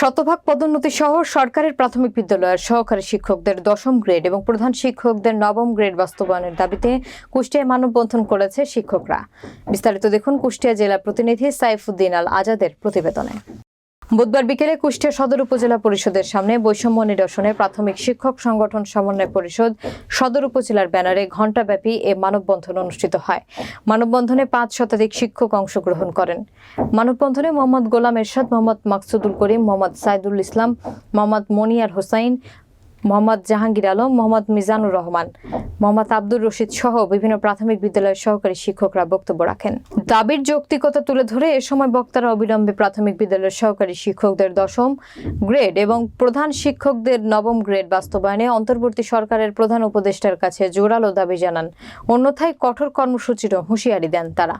শতভাগ পদোন্নতি সহ সরকারের প্রাথমিক বিদ্যালয়ের সহকারী শিক্ষকদের দশম গ্রেড এবং প্রধান শিক্ষকদের নবম গ্রেড বাস্তবায়নের দাবিতে কুষ্টিয়ায় মানববন্ধন করেছে শিক্ষকরা। বিস্তারিত দেখুন কুষ্টিয়া জেলা প্রতিনিধি সাইফুদ্দিন আল আজাদের প্রতিবেদনে। বুধবার বিকেলে কুষ্টিয়া সদর উপজেলা পরিষদের সামনে বৈষম্য নিরসনে প্রাথমিক শিক্ষক সংগঠন সমন্বয় পরিষদ সদর উপজেলার ব্যানারে ঘণ্টাব্যাপী এ মানববন্ধন অনুষ্ঠিত হয়। মানববন্ধনে পাঁচ শতাধিক শিক্ষক অংশগ্রহণ করেন। মানববন্ধনে মোহাম্মদ গোলাম এরশাদ, মোহাম্মদ মাকসুদুল করিম, মোহাম্মদ সাইদুল ইসলাম, মোহাম্মদ মনিয়ার হোসাইন মোহাম্মদ জাহাঙ্গীর আলম, মোহাম্মদ মিজানুর রহমান, মোহাম্মদ আব্দুর রশিদ সহ বিভিন্ন প্রাথমিক বিদ্যালয়ের সহকারী শিক্ষকরা বক্তব্য রাখেন। দাবির যৌক্তিকতা তুলে ধরে এ সময় বক্তারা অবিলম্বে প্রাথমিক বিদ্যালয়ের সহকারী শিক্ষকদের দশম গ্রেড এবং প্রধান শিক্ষকদের নবম গ্রেড বাস্তবায়নে অন্তর্বর্তী সরকারের প্রধান উপদেষ্টার কাছে জোরালো দাবি জানান। অন্যথায় কঠোর কর্মসূচিরও হুঁশিয়ারি দেন তারা।